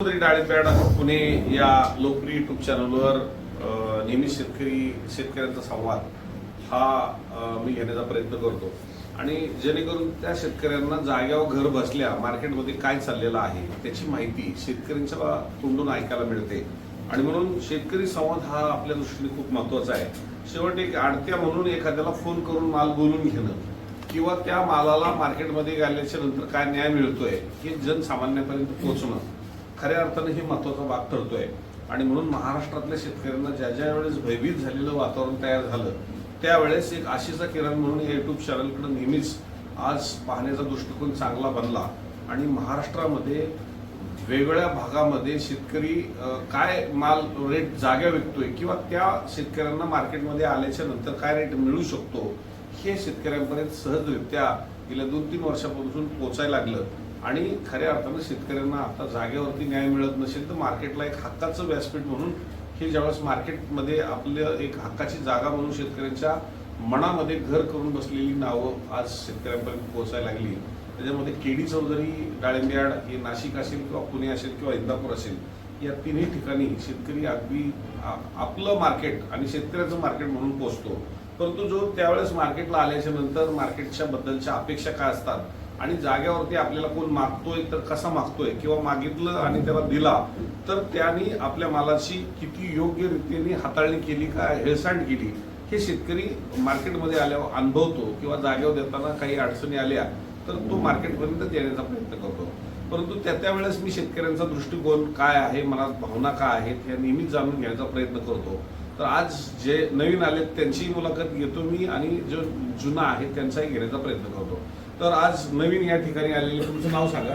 समुद्री डाळीपेड पुणे या लोकप्रिय युट्यूब चॅनलवर नेहमी शेतकरी शेतकऱ्यांचा संवाद हा मी घेण्याचा प्रयत्न करतो. आणि जेणेकरून त्या शेतकऱ्यांना जाग्यावर घर बसल्या मार्केटमध्ये काय चाललेलं आहे त्याची माहिती शेतकऱ्यांच्या तोंडून ऐकायला मिळते. आणि म्हणून शेतकरी संवाद हा आपल्या दृष्टीने खूप महत्त्वाचा आहे. शेवट एक आडत्या म्हणून एखाद्याला फोन करून माल बोलून घेणं किंवा त्या मालाला मार्केटमध्ये गेल्याच्यानंतर काय न्याय मिळतोय हे जनसामान्यापर्यंत पोहोचणं खऱ्या अर्थानं हे महत्त्वाचा भाग ठरतोय. आणि म्हणून महाराष्ट्रातल्या शेतकऱ्यांना ज्या ज्या वेळेस भयभीत झालेलं वातावरण तयार झालं त्यावेळेस एक आशीचा किरण म्हणून या युट्यूब चॅनलकडे नेहमीच आज पाहण्याचा दृष्टिकोन चांगला बनला. आणि महाराष्ट्रामध्ये वेगवेगळ्या भागामध्ये शेतकरी काय माल रेट जाग्या विकतोय किंवा त्या शेतकऱ्यांना मार्केटमध्ये आल्याच्यानंतर काय रेट मिळू शकतो हे शेतकऱ्यांपर्यंत सहजरित्या गेल्या दोन तीन वर्षापासून पोचायला लागलं. आणि खऱ्या अर्थानं शेतकऱ्यांना आता जागेवरती न्याय मिळत नसेल तर मार्केटला एक हक्काचं व्यासपीठ म्हणून हे ज्यावेळेस मार्केटमध्ये आपलं एक हक्काची जागा म्हणून शेतकऱ्यांच्या मनामध्ये घर करून बसलेली नावं आज शेतकऱ्यांपर्यंत पोहोचायला लागली त्याच्यामध्ये केडी चौधरी डाळिंब्याड हे नाशिक असेल किंवा पुणे असेल किंवा इंदापूर असेल या तिन्ही ठिकाणी शेतकरी अगदी आपलं मार्केट आणि शेतकऱ्याचं मार्केट म्हणून पोहोचतो. परंतु जो त्यावेळेस मार्केटला आल्याच्यानंतर मार्केटच्या बद्दलच्या अपेक्षा काय असतात आणि जाग्यावरती आपल्याला कोण मागतोय तर कसा मागतोय किंवा मागितलं आणि त्याला दिला तर त्यांनी आपल्या मालाची किती योग्य रीतीने हाताळणी केली का हेळसांड केली हे शेतकरी मार्केटमध्ये आल्यावर अनुभवतो किंवा जागेवर देताना काही अडचणी आल्या तर तो मार्केटपर्यंत येण्याचा प्रयत्न करतो. परंतु त्या त्यावेळेस मी शेतकऱ्यांचा दृष्टिकोन काय आहे मनात भावना काय आहेत ह्या नेहमीच जाणून घ्यायचा प्रयत्न करतो. तर आज जे नवीन आलेत त्यांचीही मुलाखत घेतो मी आणि जो जुना आहे त्यांचाही घेण्याचा प्रयत्न करतो. तर आज नवीन या ठिकाणी आलेले तुमचं नाव सांगा.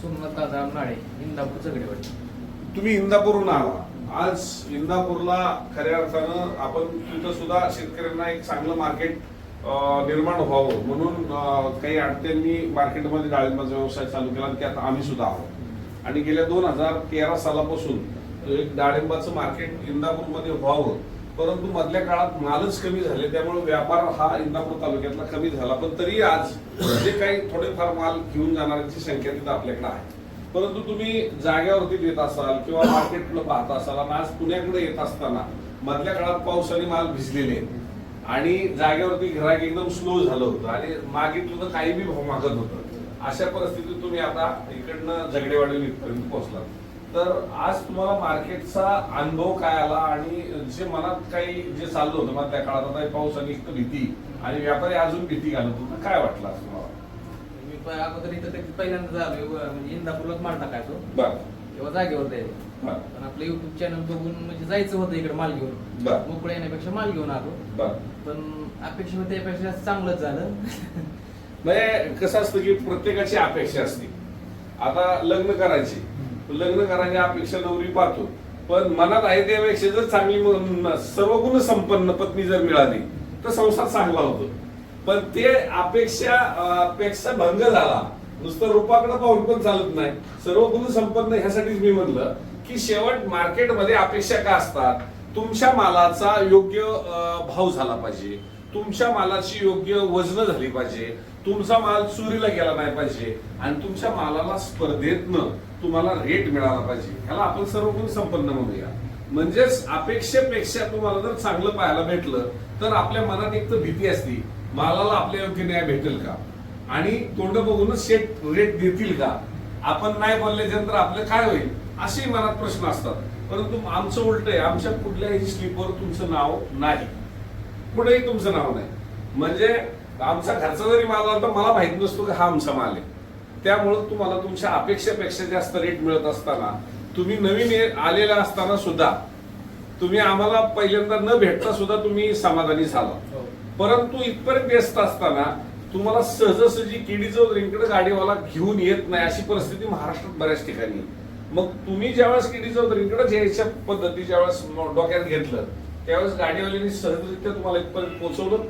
सोमनाथ दादा नाळे इंदापूर चगडेवाडी तुम्ही इंदापूरहून आला. आज इंदापूरला खऱ्या अर्थानं आपण तिथं सुद्धा शेतकऱ्यांना एक चांगलं मार्केट निर्माण व्हावं म्हणून काही अडत्यांनी मार्केटमध्ये डाळिंबाचा व्यवसाय चालू केला आणि त्यात आम्ही सुद्धा आहोत. आणि गेल्या दोन हजार तेरा सालापासून एक डाळिंबाचं मार्केट इंदापूरमध्ये व्हावं परंतु मधल्या काळात मालच कमी झाले त्यामुळे व्यापार हा इंदापूर तालुक्यातला कमी झाला. पण तरी आज जे काही थोडेफार माल घेऊन जाणाऱ्यांची संख्या तिथं आपल्याकडे आहे. परंतु तुम्ही जाग्यावरती देत असाल किंवा मार्केटला पाहत असाल आणि आज पुण्याकडे येत असताना मधल्या काळात पावसाने माल भिजलेले आणि जागेवरती घराक एकदम स्लो झालं होतं आणि मागितलं तर काही बी भाव मागत होतं. अशा परिस्थितीत तुम्ही आता इकडनं झगडेवाडी इथपर्यंत तर आज तुम्हाला मार्केटचा अनुभव काय आला आणि जे मनात काही जे चाललं होतं मग त्या काळात आता पाऊस आणि एक तर भीती आणि व्यापारी अजून भीती घालत होता. काय वाटलं आज तुम्हाला? मी प- अगोदर इथं ते पहिल्यांदा झालोय व- म्हणजे इंदापूरलाच माल टाकायचो. बर. किंवा जागेवर बर. पण आपलं युट्यूब चॅनल बघून म्हणजे जायचं होतं इकडे माल घेऊन. बर. मोकळ्या येण्यापेक्षा माल घेऊन आलो. बर. पण अपेक्षा होती त्यापेक्षा चांगलंच झालं. म्हणजे कसं असतं की प्रत्येकाची अपेक्षा असते. आता लग्न करायची. लग्न करायची अपेक्षा नवरी पाहतो. पण मनात आहे त्यापेक्षा जर चांगली सर्व गुण संपन्न पत्नी जर मिळाली तर संसार चांगला होतो. पण ते अपेक्षा अपेक्षा भंग झाला. नुसतं रूपाकडे पाहून पण चालत नाही. सर्व गुण संपन्न ह्यासाठीच मी म्हणलं की शेवट मार्केटमध्ये अपेक्षा का असतात? तुमच्या मालाचा योग्य भाव झाला पाहिजे. तुमच्या मालाची योग्य वजन झाली पाहिजे. तुमचा माल चोरीला गेला नाही पाहिजे. आणि तुमच्या मालाला स्पर्धेतनं तुम्हाला रेट मिळाला पाहिजे. ह्याला आपण सर्व गुण संपन्न म्हणूया. म्हणजेच अपेक्षेपेक्षा तुम्हाला जर चांगलं पाहायला भेटलं तर आपल्या मनात एक तर भीती असते मालाला आपल्या योग्य न्याय भेटेल का? आणि तोंड बघूनच शेट रेट देतील का? आपण नाही बोलल्याच्या नंतर आपलं काय होईल? असे मनात प्रश्न असतात. परंतु आमचं उलट आहे आमच्या कुठल्याही स्लीपवर तुमचं नाव नाही. कुठेही तुमचं नाव नाही. म्हणजे आमचा घरचा जरी माल आला तर मला माहीत नसतो की हा आमचा माल आहे. त्यामुळं तुम्हाला तुमच्या अपेक्षेपेक्षा जास्त रेट मिळत असताना तुम्ही नवीन आलेला असताना सुद्धा तुम्ही आम्हाला पहिल्यांदा न भेटता सुद्धा तुम्ही समाधानी झाला. परंतु इथपर्यंत व्यस्त असताना तुम्हाला सहजासहजी केडी चौधरींकडे गाडीवाला घेऊन येत नाही अशी परिस्थिती महाराष्ट्रात बऱ्याच ठिकाणी. मग तुम्ही ज्यावेळेस केडी चौधरींकडे यायच्या पद्धती ज्यावेळेस डोक्यात घेतलं त्यावेळेस गाडीवाल्यांनी सहजरित्या तुम्हाला इथपर्यंत पोहोचवलं?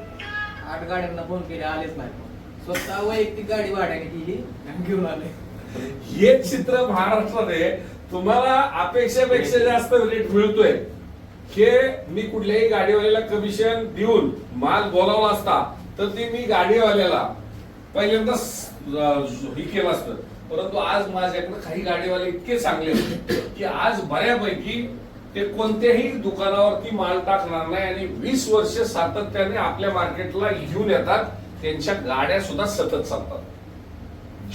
आठ गाड्यांना फोन केले आलेच नाही. स्वतः वैयक्तिक गाडी भाड्याने केली आणि घेऊन आले. हे चित्र महाराष्ट्रात आहे. तुम्हाला अपेक्षेपेक्षा जास्त रेट मिळतोय. हे मी कुठल्याही गाडीवाल्याला कमिशन देऊन माल बोलावला असता तर ते मी गाडीवाल्याला पहिल्यांदा स- हे केलं असतं. परंतु आज माझ्याकडे काही गाडीवाले इतके चांगले होते की आज बऱ्यापैकी ते कोणत्याही दुकानावरती माल टाकणार नाही आणि वीस वर्ष सातत्याने आपल्या मार्केटला घेऊन येतात त्यांच्या गाड्या सुद्धा सतत चालतात.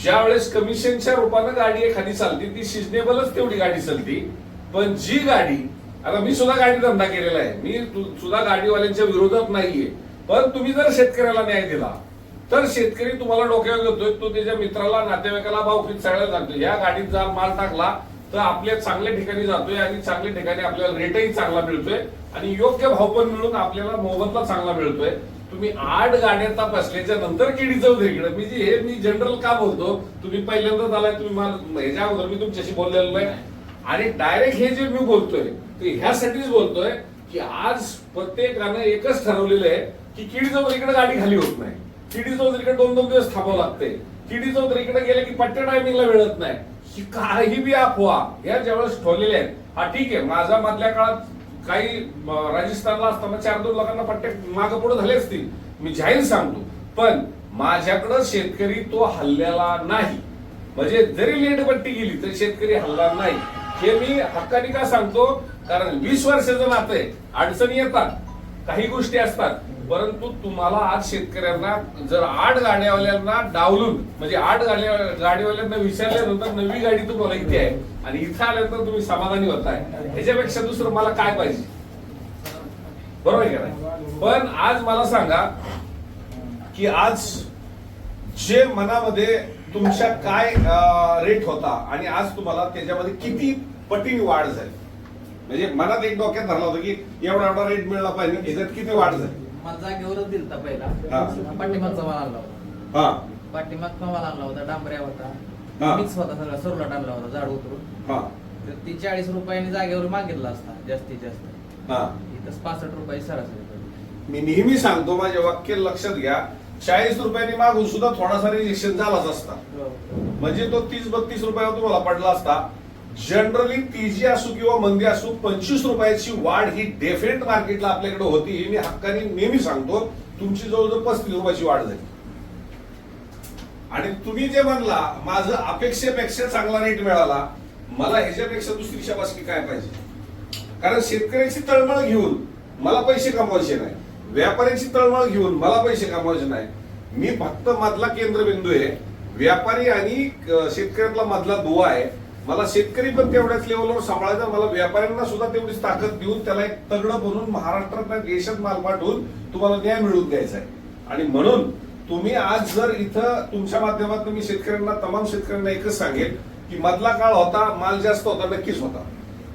ज्या वेळेस कमिशनच्या रूपानं गाडी एखादी चालते ती सिजनेबलच तेवढी गाडी चालती. पण जी गाडी आता मी सुद्धा गाडी धंदा केलेला आहे. मी सुद्धा गाडीवाल्यांच्या विरोधात नाहीये. पण तुम्ही जर शेतकऱ्याला न्याय दिला तर शेतकरी तुम्हाला डोक्यावर घेतोय तो त्याच्या मित्राला नातेवाईकाला भावकीत सगळ्याला सांगतो या गाडीत जर माल टाकला तर आपल्या चांगल्या ठिकाणी जातोय आणि चांगल्या ठिकाणी आपल्याला रेटही चांगला मिळतोय. आणि योग्य भाव पण मिळून आपल्याला मोबदला चांगला मिळतोय. तुम्ही आठ गाड्या तपासल्याच्या नंतर केडी चौधरीकडे मी जी हे मी जनरल का बोलतो? तुम्ही पहिल्यांदाच आलाय तुम्ही मला ह्याच्या अगोदर मी तुमच्याशी बोललेलो नाही. आणि डायरेक्ट हे जे मी बोलतोय ते ह्यासाठीच बोलतोय की आज प्रत्येकानं एकच ठरवलेलं आहे की किडी चौधरीकडे गाडी खाली होत नाही. किडी चौधरीकडे दोन दोन दिवस थांबावं लागते किडी चौधरीकडे गेले की पट्ट्या टायमिंगला मिळत नाही. की काही बी अफवा या ज्यावेळेस ठेवलेल्या आहेत हा ठीक आहे माझा मधल्या काळात काही राजस्थानला असताना चार दोन लोकांना पट्टे मागे पुढे झाले असतील मी जाहीर सांगतो. पण माझ्याकडं शेतकरी तो हल्ल्याला नाही. म्हणजे जरी लेटपट्टी गेली तरी शेतकरी हल्ला नाही. हे मी हक्काने का सांगतो? कारण वीस वर्षाचं नातं आहे अडचणी येतात काही गोष्टी असतात. परंतु तुम्हाला आज शेतकऱ्यांना जर आठ गाड्यावाल्यांना डावलून म्हणजे आठ गाड्या गाडीवाल्यांना विचारल्यानंतर नवी गाडी तुम्हाला इथे आहे. आणि इथं आल्यानंतर तुम्ही समाधानी होताय. ह्याच्यापेक्षा दुसरं मला काय पाहिजे? बरोबर आहे का पण आज मला सांगा की आज जे मनामध्ये तुमच्या काय रेट होता आणि आज तुम्हाला त्याच्यामध्ये किती पटीने वाढ झाली? म्हणजे मनात एक डोक्यात धरला होता की एवढा एवढा रेट मिळला पाहिजे याच्यात किती वाढ झाली? मला जागेवरच दिलता हा. पहिला पाठीमागचा माल आणला होता. हा. पाठीमागचा माल आणला होता डांबऱ्या हा. होता मिक्स होता सगळा सुरलाट आणला होता झाड उतरून. हा. तर ती चाळीस रुपयाने जागेवर मागितला असता जास्तीत जास्त. हा. इथं पासष्ट रुपये सरासरी पडली. मी नेहमी सांगतो माझे वाक्य लक्षात घ्या. चाळीस रुपयांनी मागून सुद्धा थोडासा रिजेक्शन झालाच असता. म्हणजे तो तीस बत्तीस रुपयावर तुम्हाला पडला असता. जनरली तेजी असू किंवा मंदी असू पंचवीस रुपयाची वाढ ही डेफिनेट मार्केटला आपल्याकडे होती. हे मी हक्काने नेहमी सांगतो. तुमची जवळजवळ पस्तीस रुपयाची वाढ झाली. आणि तुम्ही जे म्हणला माझं अपेक्षेपेक्षा चांगला रेट मिळाला मला ह्याच्यापेक्षा दुसरी शाबासकी काय पाहिजे? कारण शेतकऱ्याची तळमळ घेऊन मला पैसे कमवायचे नाही. व्यापाऱ्याची तळमळ घेऊन मला पैसे कमवायचे नाही. मी फक्त मधला केंद्रबिंदू आहे. व्यापारी आणि शेतकऱ्यातला मधला दुवा आहे. मला शेतकरी पण तेवढ्याच लेवलवर सांभाळायचा मला व्यापाऱ्यांना सुद्धा तेवढीच ताकद देऊन त्याला एक तगड बनून महाराष्ट्रात देशात माल पाठवून तुम्हाला न्याय मिळवून द्यायचा आहे. आणि म्हणून तुम्ही आज जर इथं तुमच्या माध्यमातून मी शेतकऱ्यांना तमाम शेतकऱ्यांना एकच सांगेल की मधला काळ होता माल जास्त होता नक्कीच होता.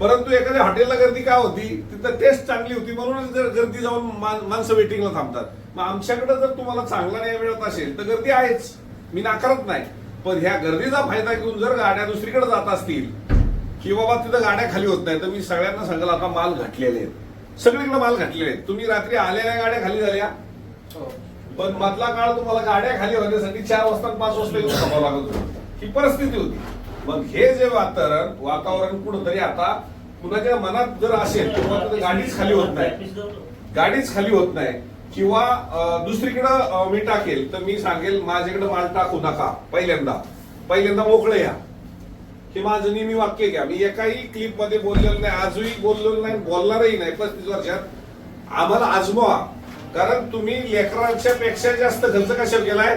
परंतु एखाद्या हॉटेलला गर्दी का होती? तिथं टेस्ट चांगली होती म्हणून जर गर्दी जाऊन माणसं वेटिंगला थांबतात. मग आमच्याकडे जर तुम्हाला चांगला न्याय मिळत असेल तर गर्दी आहेच. मी नाकारत नाही. पण ह्या गर्दीचा फायदा घेऊन जर गाड्या दुसरीकडे जात असतील की बाबा तिथं गाड्या खाली होत नाही तर मी सगळ्यांना सांगाल आता माल घातलेले आहेत. सगळीकडे माल घातलेले आहेत. तुम्ही रात्री आलेल्या गाड्या खाली झाल्या. हो. पण मधला काळ तुम्हाला गाड्या खाली होण्यासाठी चार वाजता पाच वाजता येऊन थांबावं लागत होतं. ही परिस्थिती होती. मग हे जे वातावरण वातावरण कुठंतरी आता कुणाच्या मनात जर असेल तिथं गाडीच खाली होत नाही. गाडीच खाली होत नाही. किंवा दुसरीकडं मी टाकेल तर मी सांगेल माझ्याकडे माल टाकू नका पहिल्यांदा. पहिल्यांदा मोकळे या. हे माझं नेहमी वाक्य घ्या मी एकाही क्लिपमध्ये बोललेलं नाही आजही बोललेलो नाही बोलणारही नाही पस्तीस वर्षात. आम्हाला आजमावा. कारण तुम्ही लेकरांच्या पेक्षा जास्त खर्च कशावर केलाय?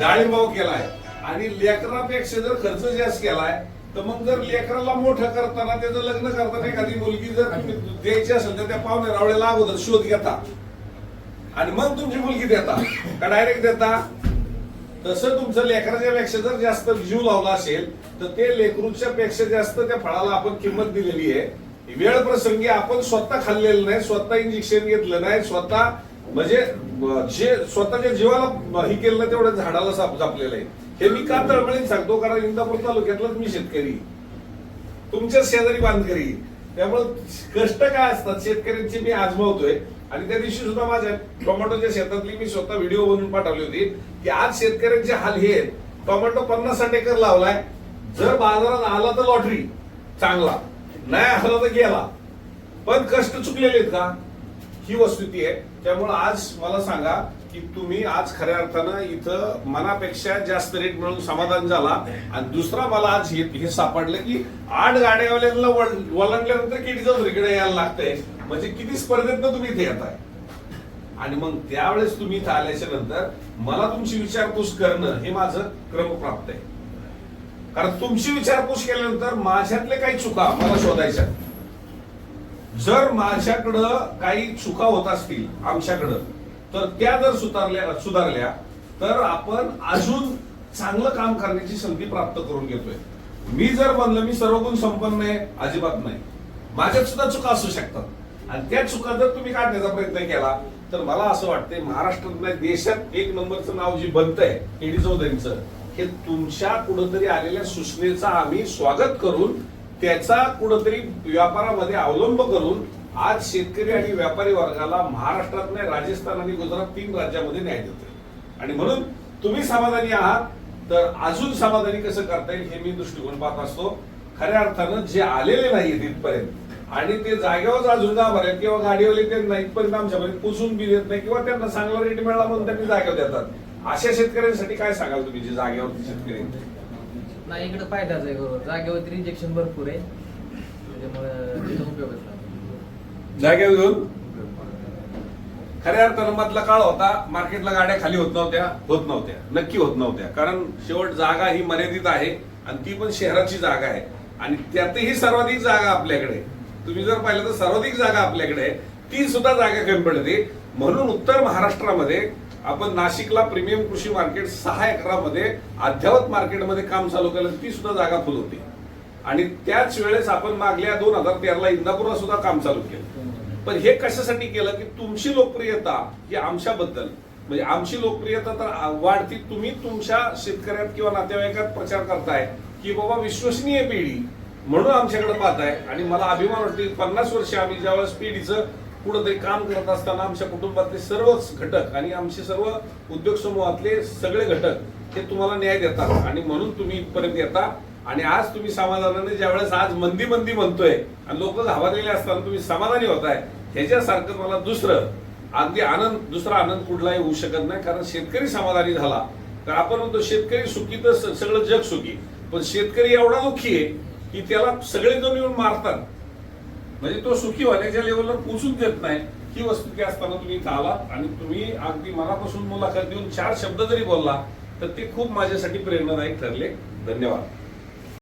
डाळिंबाव केलाय. आणि लेकरापेक्षा जर खर्च जास्त केलाय तर मग जर लेकराला मोठं करताना त्याचं लग्न करताना एखादी मुलगी जर तुम्ही द्यायची असेल तर त्या पाहुणे रावळ्याला अगोदर शोध घेता. आणि मग तुमची मुलगी देता. का डायरेक्ट देता? तसं तुमचं लेकराच्या पेक्षा जर जास्त जीव लावला असेल तर ते लेकरूच्या पेक्षा जास्त त्या फळाला आपण किंमत दिलेली आहे. वेळ प्रसंगी आपण स्वतः खाल्लेलं नाही स्वतः इंजेक्शन घेतलं नाही स्वतः म्हणजे जे स्वतःच्या जीवाला हे केलं तेवढ्या तेवढं झाडाला साप जपलेलं आहे. हे मी का तळमळीत सांगतो? कारण इंदापूर तालुक्यातलाच मी शेतकरी. तुमच्या शेजारी बांधकरी. त्यामुळे कष्ट काय असतात? शेतकऱ्यांची मी आजमावतोय. आणि त्या दिवशी सुद्धा माझ्या टोमॅटोच्या शेतातली मी स्वतः व्हिडिओ बनवून पाठवली होती की आज शेतकऱ्यांचे हाल हे आहेत. टोमॅटो पन्नास साठ एकर लावलाय. जर बाजारात आला तर लॉटरी. चांगला. नाही आला तर गेला. पण कष्ट चुकलेले आहेत का? ही वस्तुती आहे. त्यामुळे आज मला सांगा की तुम्ही आज खऱ्या अर्थानं इथं मनापेक्षा जास्त रेट मिळून समाधान झाला. आणि दुसरा मला आज हे हे सापडलं की आठ गाड्यावाल्यांना वलंडल्यानंतर वळणल्यानंतर केडीचं दुसरीकडे यायला लागतंय? म्हणजे किती स्पर्धेतनं तुम्ही इथे येताय? आणि मग त्यावेळेस तुम्ही इथं आल्याच्यानंतर मला तुमची विचारपूस करणं हे माझं क्रमप्राप्त आहे. कारण तुमची विचारपूस केल्यानंतर माझ्यातले काही चुका मला शोधायच्या जर माझ्याकडं काही चुका होत असतील आमच्याकडं तर त्या जर सुधारल्या सुधारल्या तर आपण अजून चांगलं काम करण्याची संधी प्राप्त करून घेतोय. मी जर म्हणलं मी सर्व गुण संपन्न आहे अजिबात नाही. माझ्यात सुद्धा चुका असू शकतात. आणि त्या चुका जर तुम्ही काढण्याचा प्रयत्न केला तर मला असं वाटतंय महाराष्ट्रात नाही देशात एक नंबरचं नाव जे बनतंय एडी चौधरींचं हे तुमच्या कुठंतरी आलेल्या सूचनेचा आम्ही स्वागत करून त्याचा कुठंतरी व्यापारामध्ये अवलंब करून आज शेतकरी आणि व्यापारी वर्गाला महाराष्ट्रात नाही राजस्थान आणि गुजरात तीन राज्यामध्ये न्याय देतोय. आणि म्हणून तुम्ही समाधानी आहात तर अजून समाधानी कसं करता येईल हे मी दृष्टिकोन पाहत असतो. खऱ्या अर्थानं जे आलेले नाहीत इथपर्यंत आणि ते जागेवर अजून जाणार आहेत किंवा गाडीवाले ते नाही पर्यंत आमच्यापर्यंत पोचून बी देत नाही किंवा त्यांना चांगला रेट मिळाला म्हणून त्यांनी जागेवर देतात. अशा शेतकऱ्यांसाठी काय सांगाल तुम्ही जे जागेवरती शेतकरी नाही इकडे फायदाच आहे बरोबर. जागेवरती रिजेक्शन भरपूर आहे. त्याच्यामुळे उपयोगच नाही. जागेवर घेऊन खऱ्या अर्थानं मधला काळ होता मार्केटला गाड्या खाली होत नव्हत्या होत नव्हत्या नक्की होत नव्हत्या. कारण शेवट जागा ही मर्यादित आहे आणि ती पण शहराची जागा आहे. आणि त्यातही सर्वाधिक जागा आपल्याकडे. तुम्ही जर पाहिलं तर सर्वाधिक जागा आपल्याकडे आहे. ती सुद्धा जागा कमी पडते. म्हणून उत्तर महाराष्ट्रामध्ये आपण नाशिकला प्रीमियम कृषी मार्केट सहा एकरामध्ये अध्यावत मार्केटमध्ये काम चालू केलं ती सुद्धा जागा फुल होती. आणि त्याच वेळेस आपण मागल्या दोन हजार तेराला इंदापूरला सुद्धा काम चालू केलं. पण हे कशासाठी केलं की तुमची लोकप्रियता ही आमच्याबद्दल म्हणजे आमची लोकप्रियता तर वाढती. तुम्ही तुमच्या शेतकऱ्यात किंवा नातेवाईकात प्रचार करताय की बाबा विश्वसनीय पिढी म्हणून आमच्याकडे पाहताय. आणि मला अभिमान वाटतो पन्नास वर्ष आम्ही ज्यावेळेस पिढीचं कुठंतरी काम करत असताना आमच्या कुटुंबातले सर्वच घटक आणि आमचे सर्व उद्योग समूहातले सगळे घटक हे तुम्हाला न्याय देतात. आणि म्हणून तुम्ही इथपर्यंत येता. आणि आज तुम्ही समाधानाने ज्यावेळेस आज मंदी मंदी म्हणतोय आणि लोक घाबरलेले असताना तुम्ही समाधानी होताय ह्याच्यासारखं मला दुसरं अगदी आनंद दुसरा आनंद कुठलाही होऊ शकत नाही कारण शेतकरी समाधानी झाला. तर आपण म्हणतो शेतकरी सुखी तर सगळं जग सुखी. पण शेतकरी एवढा दुःखी आहे की त्याला सगळे जण येऊन मारतात. म्हणजे तो सुखी होण्याच्या लेवलला पोचून देत नाही. ही वस्तुस्थिती असताना तुम्ही इथं आलात आणि तुम्ही अगदी मनापासून मुलाखत देऊन चार शब्द जरी बोलला तर ते खूप माझ्यासाठी प्रेरणादायक ठरले. धन्यवाद.